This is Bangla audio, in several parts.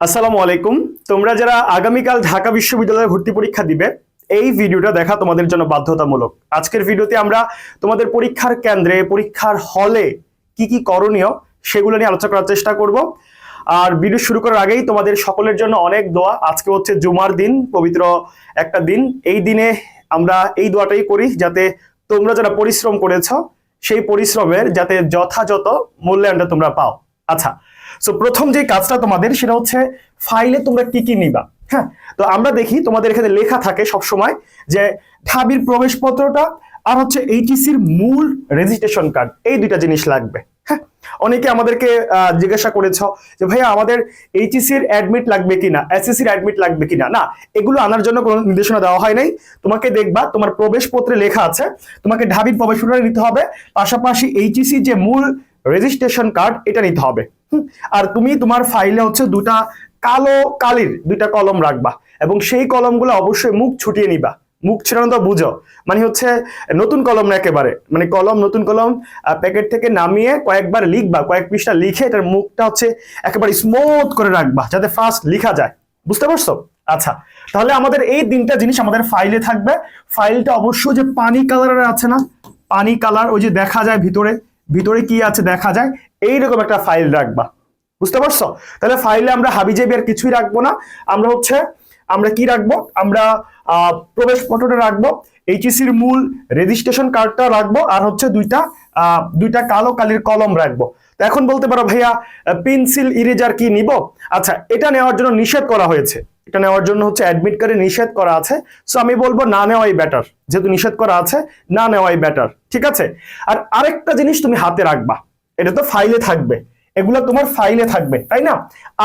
আসসালামু আলাইকুম। তোমরা যারা আগামীকাল ঢাকা বিশ্ববিদ্যালয়ে ভর্তি পরীক্ষা দিবে, এই ভিডিওটা দেখা তোমাদের জন্য বাধ্যতামূলক। আজকের ভিডিওতে আমরা তোমাদের পরীক্ষার কেন্দ্রে, পরীক্ষার হলে কি কি করণীয় সেগুলো নিয়ে আলোচনা করার চেষ্টা করব। আর ভিডিও শুরু করার আগেই তোমাদের সকলের জন্য অনেক দোয়া। আজকে হচ্ছে জুমার দিন, পবিত্র একটা দিন। এই দিনে আমরা এই দোয়াটাই করি যাতে তোমরা যারা পরিশ্রম করেছ, সেই পরিশ্রমের যাতে যথাযথ মূল্যায়নটা তোমরা পাও। আচ্ছা সো প্রথম যে কাজটা তোমাদের সেটা হচ্ছে ফাইলে তোমরা কি কি নিবা হ্যাঁ? তো আমরা দেখি তোমাদের এখানে লেখা থাকে সব সময় যে ঢাবির প্রবেশপত্রটা আর হচ্ছে এইচএসির মূল রেজিস্ট্রেশন কার্ড এই দুইটা জিনিস লাগবে হ্যাঁ? অনেকে আমাদেরকে জিজ্ঞাসা করেছ যে, ভাইয়া, আমাদের এইচএসির অ্যাডমিট লাগবে কিনা? এসএসসির অ্যাডমিট লাগবে কিনা? না, এগুলো আনার জন্য কোনো নির্দেশনা দেওয়া হয় নাই। তোমাকে দেখবা, তোমার প্রবেশপত্রে লেখা আছে, তোমাকে ঢাবির প্রবেশপত্র নিতে হবে। পাশাপাশি এইচএসি যে মূল রেজিস্ট্রেশন কার্ড এটা নিতে হবে। আর তুমি তোমার ফাইলে হচ্ছে দুটা কালো কালির দুইটা কলম রাখবা এবং সেই কলমগুলো অবশ্যই মুখ ছুটিয়ে নিবা। মুখ ছেড়ানো তো বুঝো। মানে হচ্ছে নতুন কলম না একেবারে। মানে কলম, নতুন কলম প্যাকেট থেকে নামিয়ে কয়েকবার লিখবা, কয়েক পৃষ্ঠা লিখে এটার মুখটা হচ্ছে একেবারে স্মুথ করে রাখবা, যাতে ফাস্ট লিখা যায়। বুঝতে পারছ? আচ্ছা তাহলে আমাদের এই তিনটা জিনিস আমাদের ফাইলে থাকবে। ফাইলটা অবশ্যই যে পানি কালারের আছে না, পানি কালার ওই যে দেখা যায় ভিতরে ভিতরে কি আছে দেখা যায় এইরকম একটা ফাইল রাখবা। বুঝতে পারছ? তাহলে ফাইলে আমরা হাবিজাবি আর কিছুই রাখব না। আমরা হচ্ছে, আমরা কি রাখব? আমরা প্রবেশ পত্রটা রাখব। এইচএসির মূল রেজিস্ট্রেশন কার্ডটা রাখব। আর হচ্ছে দুইটা দুইটা কালো কালির কলম রাখব। তো এখন বলতে পারো, ভাইয়া পেন্সিল ইরেজার কি নিব? আচ্ছা এটা নেওয়ার জন্য নিষেধ করা হয়েছে। এটা নেওয়ার জন্য হচ্ছে অ্যাডমিট কার্ডে নিষেধ করা আছে। সো আমি বলব, না নেওয়াই বেটার যেহেতু নিষেধ করা আছে, না নেওয়াই বেটার ঠিক আছে? আর আরেকটা জিনিস তুমি হাতে রাখবা। এটা তো ফাইলে থাকবে। এগুলো তোমার ফাইলে থাকবে, তাই না?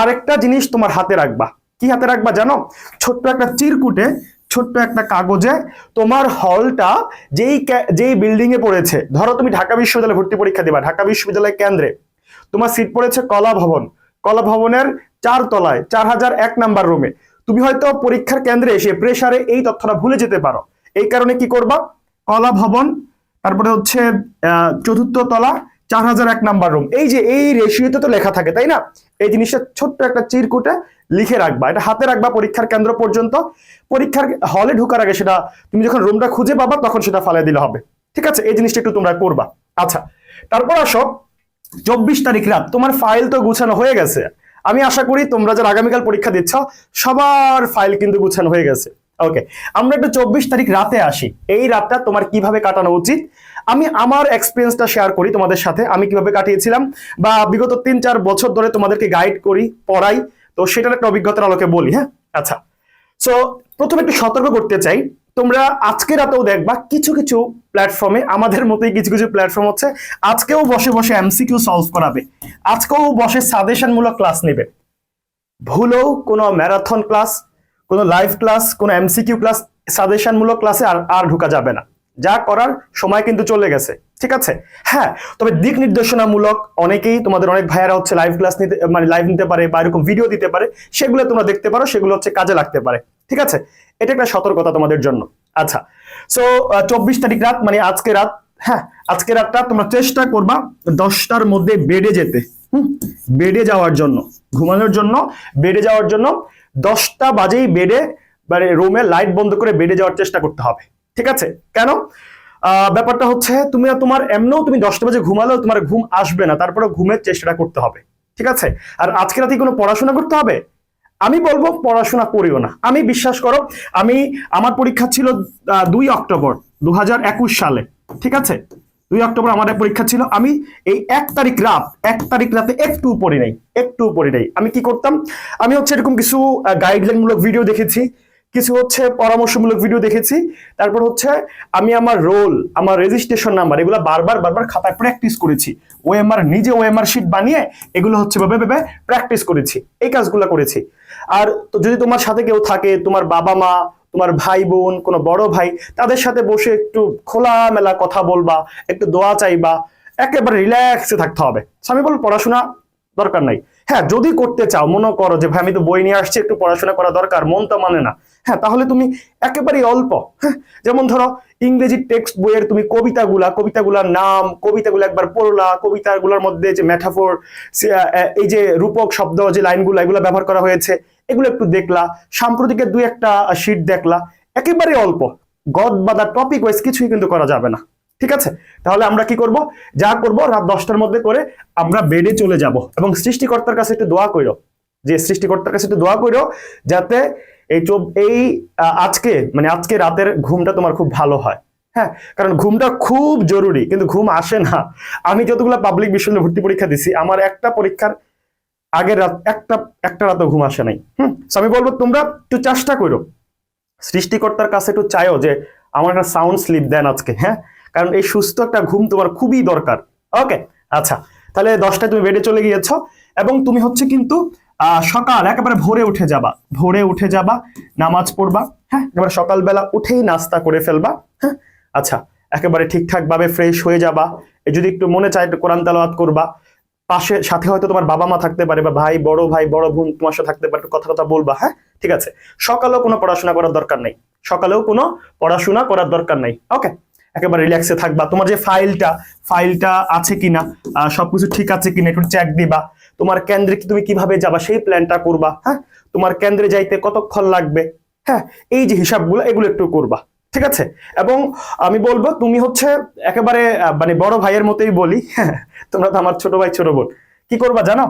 আরেকটা জিনিস তোমার হাতে রাখবা। কি হাতে রাখবা জানো? ছোট্ট একটা চিরকুটে ছোট্ট একটা কাগজে তোমার হলটা যেই যেই বিল্ডিং এ পড়েছে, ধরো তুমি ঢাকা বিশ্ববিদ্যালয়ে ভর্তি পরীক্ষা দিবা, ঢাকা বিশ্ববিদ্যালয় কেন্দ্রে, তোমার সিট পড়েছে কলা ভবন, কলা ভবনের চার তলায়, চার হাজার এক নাম্বার রুমে তুমি হয়তো পরীক্ষার কেন্দ্রে এসে প্রেসারে এই তথ্যটা ভুলে যেতে পারো। এই কারণে কি করবা? কলা ভবন, তারপরে হচ্ছে চতুর্থ তলা, চার হাজার এক নাম্বার রুম এই যে, এই রেশিওতে তো লেখা থাকে, তাই না? এই জিনিসটা ছোট্ট একটা চিরকুটে লিখে রাখবা। এটা হাতে রাখবা পরীক্ষার কেন্দ্র পর্যন্ত। পরীক্ষার হলে ঢোকার আগে সেটা তুমি যখন রুমটা খুঁজে পাবা, তখন সেটা ফালাই দিলে হবে। ঠিক আছে? এই জিনিসটা একটু তোমরা করবা। আচ্ছা তারপর আসো। চব্বিশ তারিখ রাত। তোমার ফাইল তো গুছানো হয়ে গেছে। আমি আশা করি তোমরা যারা আগামীকাল পরীক্ষা দিচ্ছ, সবার ফাইল কিন্তু গুছানো হয়ে গেছে। ওকে আমরা একটু চব্বিশ তারিখ রাতে আসি। এই রাতটা তোমার কীভাবে কাটানো উচিত? আমি আমার এক্সপিরিয়েন্সটা শেয়ার করি তোমাদের সাথে। আমি কীভাবে কাটিয়েছিলাম বা বিগত তিন চার বছর ধরে তোমাদেরকে গাইড করি, পড়াই। তো সেটার একটা অভিজ্ঞতার আলোকে বলি হ্যাঁ? আচ্ছা। সো প্রথমে একটু সতর্ক করতে চাই। তোমরা আজকে রাতেও দেখবা কিছু কিছু প্ল্যাটফর্মে আমাদের মতোই কিছু কিছু প্ল্যাটফর্ম হচ্ছে, আজকেও বসে বসে এমসিকিউ সলভ করাবে। আজকেও বসে সাজেশনমূলক ক্লাস নেবে। ভুলেও কোনো ম্যারাথন ক্লাস কোনো লাইভ ক্লাস কোনো এমসিকিউ ক্লাস সাজেশনমূলক ক্লাসে আর আর ঢোকা যাবে না। যা করার সময় কিন্তু চলে গেছে, ঠিক আছে? হ্যাঁ তবে দিক নির্দেশনামূলক অনেকেই তোমাদের অনেক ভাইয়ারা হচ্ছে লাইভ ক্লাস নিতে মানে লাইভ নিতে পারে বা এরকম ভিডিও দিতে পারে, সেগুলো তোমরা দেখতে পারো, সেগুলো হচ্ছে কাজে লাগতে পারে, ঠিক আছে? এটা একটা সতর্কতা তোমাদের জন্য। আচ্ছা সো চব্বিশ তারিখ রাত মানে আজকে রাত হ্যাঁ আজকে রাতটা তোমরা চেষ্টা করবা দশটার মধ্যে বেডে যেতে, হুম? বেডে যাওয়ার জন্য, ঘুমানোর জন্য, বেডে যাওয়ার জন্য দশটা বাজেই বেডে মানে রুমে লাইট বন্ধ করে বেডে যাওয়ার চেষ্টা করতে হবে। ঠিক আছে? কেন? ব্যাপারটা হচ্ছে তুমি তোমার এমনও তুমি দশটা বাজে ঘুমালেও তোমার ঘুম আসবে না তারপরে ঘুমের চেষ্টাটা করতে হবে, ঠিক আছে? আর আজকে রাতে কোনো পড়াশোনা করতে হবে? আমি বলব পড়াশোনা করিও না। আমি বিশ্বাস করো, আমি, আমার পরীক্ষা ছিল দুই অক্টোবর দু হাজার একুশ সালে, ঠিক আছে? দুই অক্টোবর আমাদের পরীক্ষা ছিল, আমি এই এক তারিখ রাত, এক তারিখ রাতে একটু পড়ি নাই, একটু পড়ি নাই। আমি কি করতাম? আমি হচ্ছে এরকম কিছু গাইডলাইনমূলক ভিডিও দেখেছি কিছু হচ্ছে পরামর্শমূলক ভিডিও দেখেছি। তারপর হচ্ছে আমি আমার রোল আমার রেজিস্ট্রেশন নাম্বার এগুলো বারবার বারবার খাতায় প্র্যাকটিস করেছি। ওএমআর নিজে ওএমআর শিট বানিয়ে এগুলো হচ্ছে ভাবে ভাবে প্র্যাকটিস করেছি। এই কাজগুলো করেছি। আর যদি তোমার সাথে কেউ থাকে, তোমার বাবা মা, তোমার ভাই বোন, কোনো বড় ভাই, তাদের সাথে বসে একটু খোলামেলা কথা বলবা, একটু দোয়া চাইবা, একেবারে রিল্যাক্সে থাকতে হবে। আমি বলব পড়াশোনা দরকার নাই। হ্যাঁ যদি করতে চাও, মনে করো যে, ভাই, আমি তো বই নিয়ে আসছি, একটু পড়াশোনা করা দরকার, মন তো মানে না। হ্যাঁ তাহলে তুমি একেবারেই অল্প হ্যাঁ? যেমন ধরো, ইংরেজি টেক্সট বইয়ের তুমি কবিতাগুলা, কবিতাগুলার নাম, কবিতাগুলো একবার পড়লা, কবিতাগুলোর মধ্যে যে মেটাফোর এই যে রূপক শব্দ, যে লাইনগুলো, এগুলো ব্যবহার করা হয়েছে, এগুলো একটু দেখলা সাম্প্রতিকের দুই একটা শিট দেখলা একেবারে অল্প। গদ বাদা টপিক ওয়াইজ কিছুই কিন্তু করা যাবে না। ঠিক আছে? তাহলে আমরা কি করব? যা করব, রাত দশটার মধ্যে করে আমরা বেডে চলে যাব। এবং সৃষ্টিকর্তার কাছে একটু দোয়া করো যে সৃষ্টিকর্তার কাছে একটু দোয়া করো যাতে এই এই আজকে মানে আজকে রাতের ঘুমটা তোমার খুব ভালো হয়। হ্যাঁ? কারণ ঘুমটা খুব জরুরি, কিন্তু ঘুম আসে না। আমি যতগুলো পাবলিক বিশ্ববিদ্যালয়ে ভর্তি পরীক্ষা দিছি, আমার একটা পরীক্ষার আগের রাত, একটা একটা রাতও ঘুম আসে নাই। হুম? আমি বলব, তোমরা একটু চেষ্টা করো সৃষ্টিকর্তার কাছে একটু চাইও যে, আমার একটা সাউন্ড স্লিপ দেন আজকে হ্যাঁ? কারণ এই সুস্থ একটা ঘুম তোমার খুবই দরকার। ওকে আচ্ছা তাহলে দশটায় তুমি বেডে চলে গিয়েছো এবং তুমি হচ্ছে কিন্তু সকাল একেবারে ভোরে উঠে যাবা। ভোরে উঠে যাবা, নামাজ পড়বা হ্যাঁ? একেবারে সকালবেলা উঠেই নাস্তা করে ফেলবা হ্যাঁ? আচ্ছা একেবারে ঠিকঠাক ভাবে ফ্রেশ হয়ে যাবা। যদি একটু মনে চায় একটু কোরআন তেলাওয়াত করবা। পাশে, সাথে হয়তো তোমার বাবা মা থাকতে পারে বা ভাই, বড় ভাই, বড় বোন তোমার সাথে থাকতে পারে, একটু কথা কথা বলবা হ্যাঁ? ঠিক আছে? সকালেও কোনো পড়াশোনা করার দরকার নেই। সকালেও কোনো পড়াশোনা করার দরকার নেই। ওকে একেবারে রিল্যাক্সে থাকবা। তোমার যে ফাইলটা ফাইলটা আছে কিনা সবকিছু ঠিক আছে কিনা একটু চেক দিবা। তোমার কেন্দ্রে তুমি কীভাবে যাবা, সেই প্ল্যানটা করবা হ্যাঁ? তোমার কেন্দ্রে যাইতে কতক্ষণ লাগবে হ্যাঁ? এই যে হিসাবগুলো, এগুলো একটু করবা, ঠিক আছে? এবং আমি বলব, তুমি হচ্ছে একেবারে মানে বড় ভাইয়ের মতোই বলি হ্যাঁ? তোমরা তো আমার ছোট ভাই, ছোট বোন। কি করবা জানো?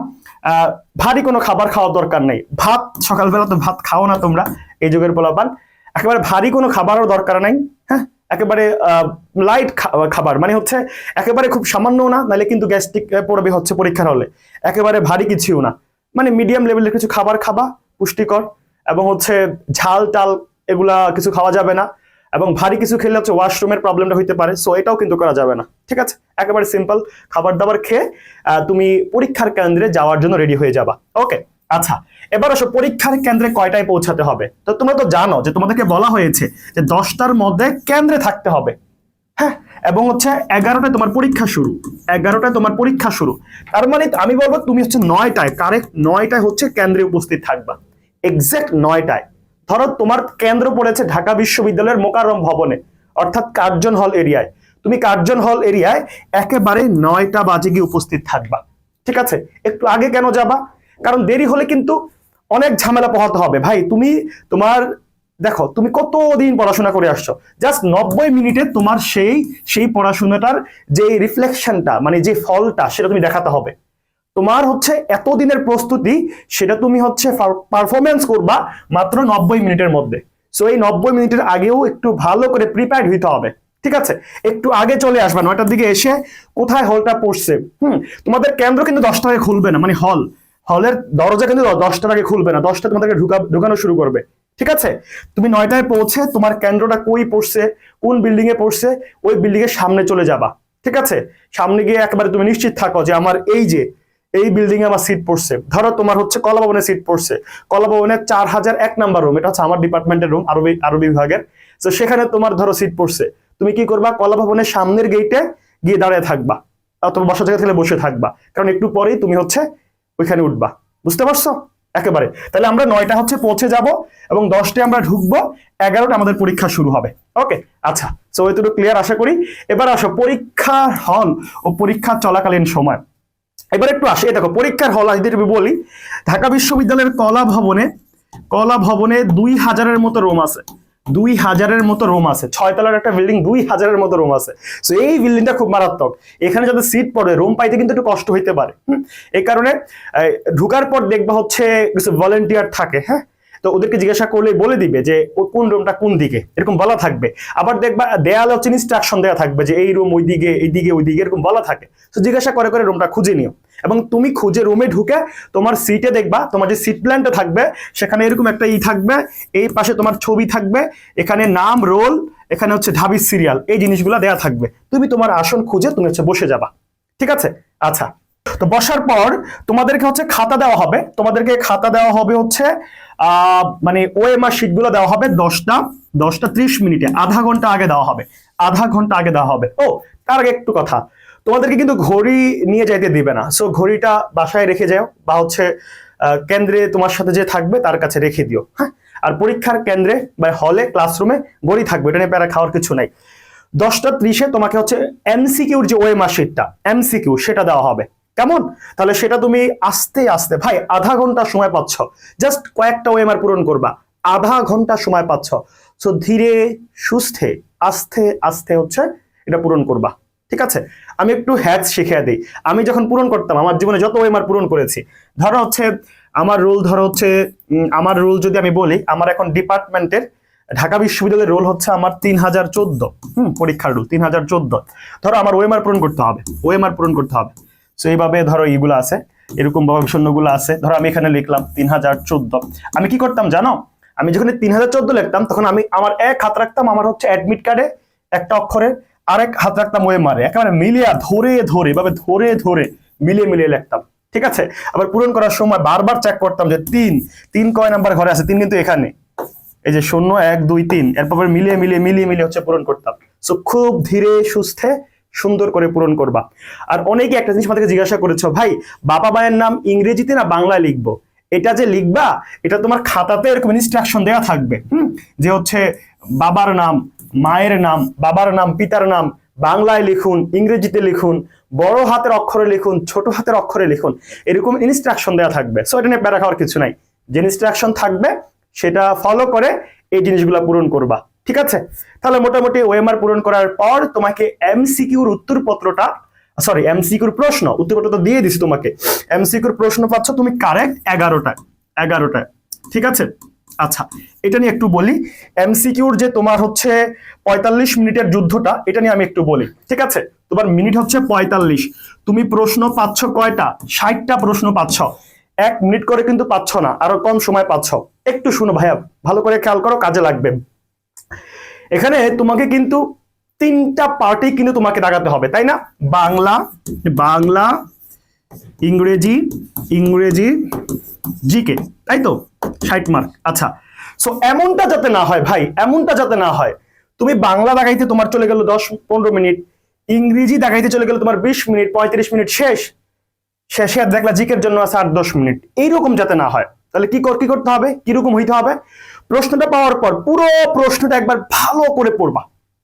ভারী কোনো খাবার খাওয়ার দরকার নেই। ভাত, সকালবেলা তো ভাত খাও না তোমরা, এই যুগের পোলাপান। একেবারে ভারী কোনো খাবারও দরকার নাই। একেবারে লাইট খাবার মানে হচ্ছে একেবারে খুব সামান্য না, নাহলে কিন্তু গ্যাস্ট্রিক পড়বে হচ্ছে পরীক্ষার হলে। একেবারে ভারী কিছুও না। মানে মিডিয়াম লেভেলের কিছু খাবার খাবা, পুষ্টিকর, এবং হচ্ছে ঝাল, টাল এগুলা কিছু খাওয়া যাবে না, এবং ভারী কিছু খেলে হচ্ছে ওয়াশরুমের প্রবলেমটা হইতে পারে সো এটাও কিন্তু করা যাবে না। ঠিক আছে? একেবারে সিম্পল খাবার দাবার খেয়ে তুমি পরীক্ষার কেন্দ্রে যাওয়ার জন্য রেডি হয়ে যাবা। ওকে আচ্ছা এবার আসো পরীক্ষার কেন্দ্রে কয়টায় পৌঁছাতে হবে? তো তোমরা তো জানো যে তোমাদেরকে বলা হয়েছে যে দশটার মধ্যে কেন্দ্রে থাকতে হবে। হ্যাঁ এবং হচ্ছে এগারোটায় তোমার পরীক্ষা শুরু, এগারোটায় তোমার পরীক্ষা শুরু। তার মানে আমি বলব তুমি হচ্ছে নয়টায়, কারেক্ট নয়টায় হচ্ছে কেন্দ্রে উপস্থিত থাকবা। এক্সাক্ট নয়টায়। ধরো তোমার কেন্দ্র পড়েছে ঢাকা বিশ্ববিদ্যালয়ের মোকাররম ভবনে, অর্থাৎ কার্জন হল এরিয়ায়। তুমি কার্জন হল এরিয়ায় একেবারে নয়টা বাজে গিয়ে উপস্থিত থাকবা। ঠিক আছে? একটু আগে কেন যাবা? কারণ দেরি হলে কিন্তু অনেক ঝামেলা পোহাতে হবে। ভাই, তুমি তোমার, দেখো, তুমি কতদিন পড়াশোনা করে আসছো? জাস্ট নব্বই মিনিটে তোমার সেই সেই পড়াশোনাটার যে রিফ্লেকশনটা মানে যে ফলটা, সেটা তুমি দেখাতে হবে। তোমার হচ্ছে এতদিনের প্রস্তুতি, সেটা তুমি হচ্ছে পারফরমেন্স করবা মাত্র নব্বই মিনিটের মধ্যে। সো এই নব্বই মিনিটের আগেও একটু ভালো করে প্রিপেয়ার্ড হইতে হবে। ঠিক আছে? একটু আগে চলে আসবা, নয়টার দিকে এসে কোথায় হলটা পড়ছে? হুম, তোমাদের কেন্দ্র কিন্তু দশটা খুলবে না মানে হল হলের দরজা কিন্তু দশটার আগে খুলবে না, দশটা তোমাদেরকে ঢুকা ঢুকানো শুরু করবে, ঠিক আছে? তুমি নয়টায় পৌঁছে তোমার কেন্দ্রটা কই পড়ছে, কোন বিল্ডিং এ পড়ছে, ওই বিল্ডিং এর সামনে চলে যাবা, ঠিক আছে? সামনে গিয়ে একেবারে তুমি নিশ্চিত থাকো যে আমার এই যে, এই বিল্ডিং এ আমার সিট পড়ছে। ধরো তোমার হচ্ছে কলা ভবনের সিট পড়ছে। কলা ভবনের চার হাজার এক নাম্বার রুম এটা হচ্ছে আমার ডিপার্টমেন্টের রুম আরবি আরবি বিভাগের। তো সেখানে তোমার ধরো সিট পড়ছে। তুমি কি করবা? কলা ভবনের সামনের গেটে গিয়ে দাঁড়িয়ে থাকবা, অথবা বসা জায়গা থেকে বসে থাকবা। কারণ একটু পরেই তুমি হচ্ছে ওইখানে উঠবা। বুঝতে পারছ? একেবারে। তাহলে আমরা নয়টা হচ্ছে পৌঁছে যাব এবং দশটায় আমরা ঢুকবো, এগারোটা আমাদের পরীক্ষা শুরু হবে। ওকে? আচ্ছা সো এতটুকু ক্লিয়ার আশা করি। এবার আসো, পরীক্ষার হল ও পরীক্ষা চলাকালীন সময়। এবার একটু আসে। দেখো, পরীক্ষার হল, যদি বলি, ঢাকা বিশ্ববিদ্যালয়ের কলা ভবনে কলা ভবনে দুই হাজারের মতো রুম আছে। দুই হাজারের মতো রুম আছে। ছয়তলার একটা বিল্ডিং দুই হাজারের মতো রুম আছে। সো এই বিল্ডিংটা খুব মারাত্মক। এখানে যাতে সিট পড়ে রুম পাইতে কিন্তু একটু কষ্ট হইতে পারে। এই কারণে ঢুকার পর দেখবা হচ্ছে কিছু ভলেন্টিয়ার থাকে হ্যাঁ? তো ওদেরকে জিজ্ঞাসা করলে বলে দিবে যে কোন রুমটা কোন দিকে? এরকম বলা থাকবে। আবার দেখবা দেয়ালে হচ্ছে ইনস্ট্রাকশন দেওয়া থাকবে যে, এই রুম ওই দিকে এই দিকে ওই দিকে এরকম বলা থাকে। তো জিজ্ঞাসা করে করে রুমটা খুঁজে নিও। এবং তুমি খুঁজে রুমে ঢুকে তোমার সিটে দেখবা, তোমার যে সিট প্ল্যানটা থাকবে, সেখানে এরকম একটা ই থাকবে, এই পাশে তোমার ছবি থাকবে, এখানে নাম রোল এখানে হচ্ছে ঢাবি সিরিয়াল এই জিনিসগুলো দেয়া থাকবে। তুমি তোমার আসন খুঁজে তুমি হচ্ছে বসে যাবা। ঠিক আছে? আচ্ছা। তো বসার পর তোমাদেরকে হচ্ছে খাতা দেওয়া হবে। তোমাদেরকে খাতা দেওয়া হবে হচ্ছে মানে ওএমআর শিটগুলো দেওয়া হবে দশটা দশটা ত্রিশ মিনিটে, আধা ঘণ্টা আগে দেওয়া হবে, আধা ঘণ্টা আগে দেওয়া হবে। ও, তার আগে একটু কথা, তোমাদেরকে কিন্তু ঘড়ি নিয়ে যাইতে দিবে না। সো ঘড়িটা বাসায় রেখে যাও, বা হচ্ছে কেন্দ্রে তোমার সাথে যে থাকবে তার কাছে রেখে দিও হ্যাঁ? আর পরীক্ষার কেন্দ্রে, বা হলে, ক্লাসরুমে ঘড়ি থাকবে, এটা নিয়ে প্যারা খাওয়ার কিছু নাই। দশটা ত্রিশে তোমাকে হচ্ছে এমসিকিউর যে ওয়ে মার্কশিটটা এমসিকিউ সেটা দেওয়া হবে। কেমন? তাহলে সেটা তুমি আস্তে আস্তে, ভাই, আধা ঘণ্টা সময় পাচ্ছ। জাস্ট কয়েকটা ওয়েমার পূরণ করবা। আধা ঘণ্টা সময় পাচ্ছ। সো ধীরে, সুস্থে, আস্তে আস্তে হচ্ছে এটা পূরণ করবা। ঠিক আছে? আমি একটু হ্যাচ শিখিয়ে দিই। আমি যখন পূরণ করতাম, আমার জীবনে যত ওয়েমার পূরণ করেছি, ধরো হচ্ছে, আমার রোল ধরো হচ্ছে আমার রোল যদি আমি বলি, আমার এখন ডিপার্টমেন্টের, ঢাকা বিশ্ববিদ্যালয়ের রোল হচ্ছে আমার তিন হাজার চোদ্দ। হম, পরীক্ষার রোল, তিন হাজার চোদ্দ। ধরো আমার ওয়েমার পূরণ করতে হবে, ওয়েমার পূরণ করতে হবে। সো এইভাবে ধরো এইগুলো আছে, এরকম ভাবে শূন্যগুলো আছে। ধরো আমি এখানে লিখলাম তিন হাজার চোদ্দ। আমি কি করতাম জানো? আমি যখন তিন হাজার চোদ্দ লিখতাম, তখন আমি আমার এক হাত রাখতাম আমার হচ্ছে অ্যাডমিট কার্ডে একটা অক্ষরে, আরেক হাত রাখতাম ওয়েমারে একেবারে মিলিয়ে, ধরে ধরে, এভাবে ধরে ধরে, মিলিয়ে মিলিয়ে লিখতাম। ঠিক আছে? আবার পূরণ করার সময় বারবার চেক করতাম যে তিন তিন কয় নাম্বার ঘরে আছে? তিন কিন্তু এখানে। এই যে শূন্য, এক, দুই, তিন, এরপর মিলিয়ে মিলিয়ে মিলিয়ে মিলিয়ে হচ্ছে পূরণ করতাম। সো খুব ধীরে, সুস্থে সুন্দর করে পূরণ করবা। আর অনেকে একটা জিনিস আমাদেরকে জিজ্ঞাসা করেছ, ভাই, বাবা মায়ের নাম ইংরেজিতে না বাংলায় লিখব? এটা যে লিখবা, এটা তোমার খাতাতে এরকম ইনস্ট্রাকশন দেওয়া থাকবে। হুম? যে হচ্ছে, বাবার নাম, মায়ের নাম, বাবার নাম, পিতার নাম, বাংলায় লিখুন, ইংরেজিতে লিখুন, বড় হাতের অক্ষরে লিখুন, ছোট হাতের অক্ষরে লিখুন। এরকম ইনস্ট্রাকশন দেওয়া থাকবে। সো এটা নিয়ে প্যারা খাওয়ার কিছু নাই। যে ইনস্ট্রাকশন থাকবে, সেটা ফলো করে এই জিনিসগুলো পূরণ করবা। ঠিক আছে? তাহলে মোটামুটি ওএমআর পূরণ করার পর তোমাকে এমসিকিউর উত্তরপত্রটা সরি এমসিকিউর প্রশ্ন, উত্তরপত্র তো দিয়ে দিছি তোমাকে। এমসিকিউর প্রশ্ন পাচ্ছ তুমি কারেক্ট এগারোটায় এগারোটায়। ঠিক আছে? আচ্ছা এটা নিয়ে একটু বলি। এমসিকিউর যে তোমার হচ্ছে পঁয়তাল্লিশ মিনিটের যুদ্ধটা, এটা নিয়ে আমি একটু বলি। ঠিক আছে? তোমার মিনিট হচ্ছে পঁয়তাল্লিশ। তুমি প্রশ্ন পাচ্ছ কয়টা? ষাটটা প্রশ্ন পাচ্ছ। এক মিনিট করে কিন্তু পাচ্ছ না, আরও কম সময় পাচ্ছ। একটু শুনো ভাইয়া, ভালো করে খেয়াল করো, কাজে লাগবে। এখানে তোমাকে কিন্তু তিনটা পার্টি কিন্তু তোমাকে দাগাতে হবে, তাই না? বাংলা বাংলা, ইংরেজি ইংরেজি জিকে তাই তো? ষাট মার্ক আচ্ছা। সো এমনটা যাতে না হয় ভাই, এমনটা যাতে না হয়, তুমি বাংলা দেখাইতে তোমার চলে গেল দশ, পনেরো মিনিট, ইংরেজি দেখাইতে চলে গেল তোমার বিশ মিনিট, পঁয়ত্রিশ মিনিট, শেষ। শেষে আর দেখলা জিকের জন্য আছে আট, দশ মিনিট। এইরকম যাতে না হয়, তাহলে কি কর, কি করতে হবে? কীরকম হইতে হবে? প্রশ্নটা পাওয়ার পর পুরো প্রশ্নটা একবার ভালো করে পড়বা।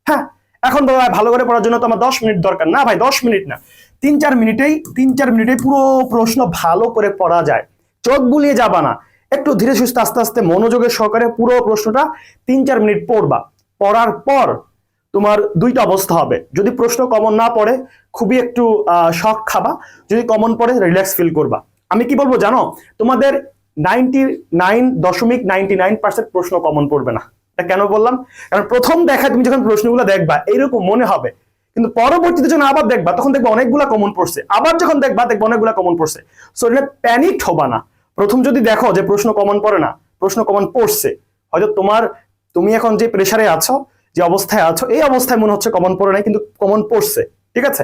হ্যাঁ? এখন বলা ভালো করে পড়ার জন্য তো আমার দশ মিনিট দরকার। না ভাই, দশ মিনিট না। তিন চার মিনিটেই, তিন চার মিনিটেই পুরো প্রশ্ন ভালো করে পড়া যায়। চোখ বুলিয়ে যাবা না। একটু ধীরে সুস্থে, আস্তে আস্তে মনোযোগের সহকারে পুরো প্রশ্নটা তিন চার মিনিট পড়বা। পড়ার পর তোমার দুইটা অবস্থা হবে। যদি প্রশ্ন কমন না পড়ে, খুবই একটু শখ খাবা। যদি কমন পড়ে রিল্যাক্স ফিল করবা। আমি কি বলব জানো? তোমাদের নাইনটি নাইন দশমিক নাইনটি নাইন পার্সেন্ট প্রশ্ন কমন পড়বে না। এটা কেন বললাম? কারণ প্রথম দেখা তুমি যখন প্রশ্নগুলো দেখবা, এইরকম মনে হবে। কিন্তু পরবর্তীতে যখন আবার দেখবা, তখন দেখবা অনেকগুলা কমন পড়ছে। আবার যখন দেখবা দেখবা অনেকগুলা কমন পড়ছে। সো এটা প্যানিক হবা না। প্রথম যদি দেখো যে প্রশ্ন কমন পড়ে না, প্রশ্ন কমন পড়ছে, হয়তো তোমার, তুমি এখন যে প্রেসারে আছো, যে অবস্থায় আছো, এই অবস্থায় মনে হচ্ছে কমন পড়ে নাই, কিন্তু কমন পড়ছে। ঠিক আছে?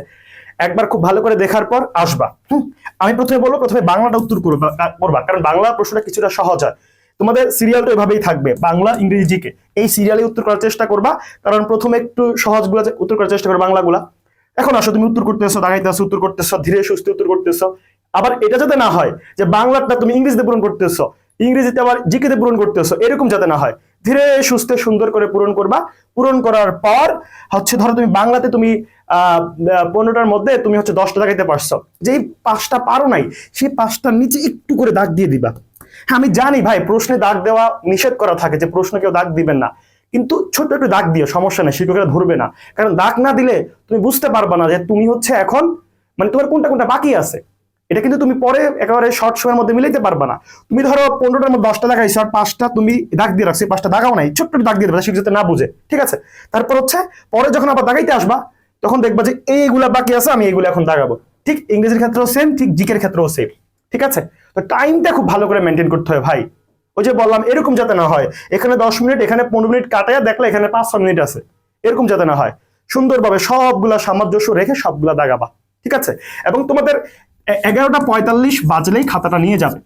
একবার খুব ভালো করে দেখার পর আসবা? আমি প্রথমে বলব, প্রথমে বাংলাটা উত্তর করবা। কারণ বাংলা প্রশ্নটা কিছুটা সহজ হয়। তোমাদের সিরিয়ালটা এভাবেই থাকবে, বাংলা, ইংরেজি ইংরেজিকে এই সিরিয়ালে উত্তর করার চেষ্টা করবা, কারণ প্রথমে একটু সহজগুলো উত্তর করার চেষ্টা করবে বাংলাগুলা। এখন আসো, তুমি উত্তর করতেছো দাঁড়াইতেছো উত্তর করতেছো, ধীরে সুস্থ উত্তর করতেছো। আবার এটা যাতে না হয়, যে বাংলাটা তুমি ইংরেজিতে পূরণ করতেছো, ইংরেজিতে আবার জিকেতে পূরণ করতেছো, এরকম যাতে না হয়। ধীরে সুস্থে সুন্দর করে পূরণ করবা। পূরণ করার পর, হচ্ছে ধরো তুমি বাংলাতে তুমি পনেরোটার মধ্যে তুমি হচ্ছে দশটা দেখাইতে পারছ। যেই পাঁচটা পারো নাই, সেই পাঁচটার নিচে একটু করে দাগ দিয়ে দিবা। হ্যাঁ আমি জানি ভাই, প্রশ্নে দাগ দেওয়া নিষেধ করা থাকে যে প্রশ্ন কেউ দাগ দিবেন না। কিন্তু ছোট্ট একটু দাগ দিও, সমস্যা নেই, শিক্ষকেরা ধরবে না। কারণ দাগ না দিলে তুমি বুঝতে পারবা না যে তুমি হচ্ছে এখন মানে তোমার কোনটা কোনটা বাকি আছে। এটা কিন্তু তুমি পরে একেবারে শর্ট সময়ের মধ্যে মিলাইতে পারবা না। তুমি ধরো পনেরোটার মধ্যে দশটা দেখাইছো আর পাঁচটা তুমি দাগ দিয়ে রাখছো পাঁচটা দাগাও নাই, ছোট্ট একটু দাগ দিয়ে দেবে শিক্ষক যাতে না বুঝে, ঠিক আছে? তারপর হচ্ছে, পরে যখন আবার দাগাইতে আসবা তখন দেখবা যে এইগুলা বাকি আছে, আমি এইগুলো এখন দাগাবো ঠিক ইংরেজির ক্ষেত্রেও সেম ঠিক জিকের ক্ষেত্রেও সেম ঠিক আছে? তো টাইমটা খুব ভালো করে মেনটেন করতে হয় ভাই। ওই যে বললাম, এরকম যাতে না হয়। এখানে দশ মিনিট, এখানে পনেরো মিনিট কাটায় দেখলে এখানে পাঁচ ছ মিনিট আছে। এরকম যাতে না হয়। সুন্দরভাবে সবগুলা সামঞ্জস্য রেখে সবগুলা দাগাবা। ঠিক আছে? এবং তোমাদের এগারোটা পঁয়তাল্লিশ বাজলেই খাতাটা নিয়ে যাবে।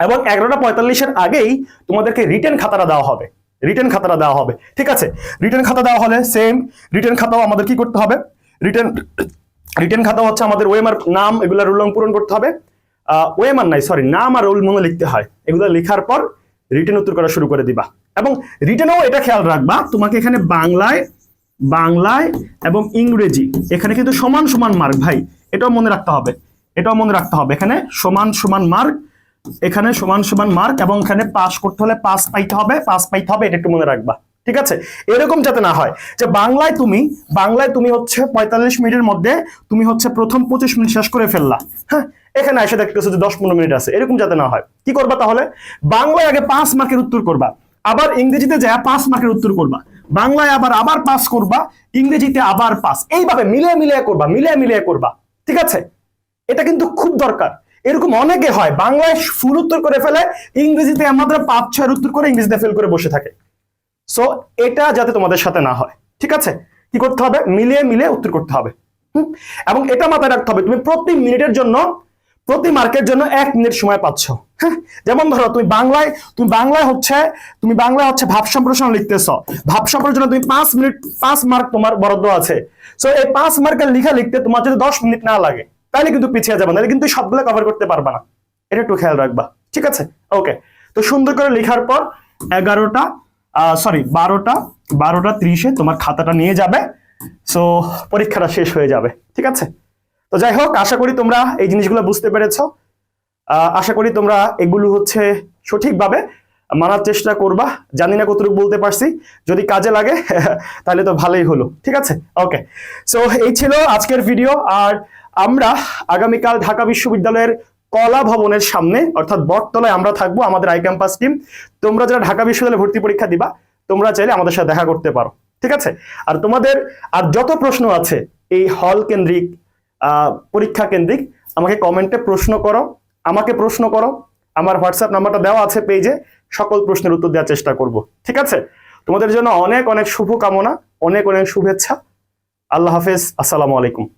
এবং এগারোটা পঁয়তাল্লিশের আগেই তোমাদেরকে রিটেন খাতাটা দেওয়া হবে। রিটেন খাতাটা দেওয়া হবে, ঠিক আছে? রিটেন খাতা দেওয়া হলে সেম রিটেন খাতাও আমাদের কি করতে হবে? রিটেন রিটেন খাতা হচ্ছে আমাদের ওএমআর নাম, এগুলো রোল নং পূরণ করতে হবে। ওএমআর নাই সরি নাম আর রোল মনে লিখতে হয়। এগুলো লেখার পর রিটেন উত্তর করা শুরু করে দিবা। এবং রিটেনেও এটা খেয়াল রাখবা, তোমাকে এখানে বাংলায় বাংলায় এবং ইংরেজি, এখানে কিন্তু সমান সমান মার্ক ভাই, এটাও মনে রাখতে হবে, এটাও মনে রাখতে হবে। এখানে সমান সমান মার্ক এখানে সমান সমান মার্ক এবং এখানে পাস করতে হলে পাস পাইতে হবে পাস পাইতে হবে, এটা একটু মনে রাখবা, ঠিক আছে? এরকম যাতে না হয়, যে বাংলায় তুমি বাংলায় তুমি হচ্ছে পঁয়তাল্লিশ মিনিটের মধ্যে তুমি হচ্ছে প্রথম পঁচিশ মিনিট শেষ করে ফেললা হ্যাঁ? এখানে এসে দেখতেছো যে দশ পনেরো মিনিট আছে, এরকম যাতে না হয়। কি করবা তাহলে? বাংলায় আগে পাঁচ মার্কের উত্তর করবা, আবার ইংরেজিতে যা পাঁচ মার্কের উত্তর করবা, বাংলায় আবার আবার পাস করবা, ইংরেজিতে আবার পাস এইভাবে মিলিয়ে মিলিয়ে করবা, মিলিয়ে মিলিয়ে করবা, ঠিক আছে? এটা কিন্তু খুব দরকার। এরকম অনেকে হয়, বাংলায় ফুল উত্তর করে ফেলে, ইংরেজিতে আমাদের পাঁচ, ছয়ের উত্তর করে ইংরেজিতে ফেল করে বসে থাকে। সো এটা যাতে তোমাদের সাথে না হয়, ঠিক আছে? কি করতে হবে? মিলিয়ে মিলিয়ে উত্তর করতে হবে। এবং এটা মাথায় রাখতে হবে, তুমি প্রতি মিনিটের জন্য, প্রতি মার্কের জন্য এক মিনিট সময় পাচ্ছ। হ্যাঁ? যেমন ধরো, তুমি বাংলায় তুমি বাংলায় হচ্ছে, তুমি বাংলায় হচ্ছে ভাব সম্প্রসারণ লিখতেছ। ভাব সম্প্রসারণের জন্য তুমি পাঁচ মিনিট, পাঁচ মার্ক তোমার বরাদ্দ আছে। সো এই পাঁচ মার্কের লিখা লিখতে তোমার যদি দশ মিনিট না লাগে তাহলে কিন্তু পিছিয়ে যাবে তাহলে কিন্তু সবগুলো কভার করতে পারবা না। এটা একটু খেয়াল রাখবা, ঠিক আছে? ওকে তো সুন্দর করে লেখার পর এগারোটা সরি বারোটা বারোটা ত্রিশে তোমার খাতাটা নিয়ে যাবে। সো পরীক্ষাটা শেষ হয়ে যাবে, ঠিক আছে? তো যাই হোক, আশা করি তোমরা এই জিনিসগুলো বুঝতে পেরেছ। আশা করি তোমরা এগুলো হচ্ছে সঠিকভাবে মানার চেষ্টা করবা। জানি না কতটুকু বলতে পারছি। যদি কাজে লাগে, তাহলে তো ভালোই হলো। ঠিক আছে? ওকে সো এই ছিল আজকের ভিডিও আর আমরা আগামীকাল ঢাকা বিশ্ববিদ্যালয়ের কলা ভবনের সামনে, অর্থাৎ বটতলায় আমরা থাকব, আমাদের আই ক্যাম্পাস টিম। তোমরা যারা ঢাকা বিশ্ববিদ্যালয়ে ভর্তি পরীক্ষা দিবা, তোমরা চাইলে আমাদের সাথে দেখা করতে পারো। ঠিক আছে? আর তোমাদের, আর যত প্রশ্ন আছে, এই হল কেন্দ্রিক পরীক্ষা কেন্দ্রিক, আমাকে কমেন্টে প্রশ্ন করো। আমাকে প্রশ্ন করো। আমার হোয়াটসঅ্যাপ নাম্বারটা দেওয়া আছে পেজে সকল প্রশ্নের উত্তর দেওয়ার চেষ্টা করব। ঠিক আছে? তোমাদের জন্য অনেক অনেক শুভকামনা, অনেক অনেক শুভেচ্ছা। আল্লাহ হাফেজ। আসসালামু আলাইকুম।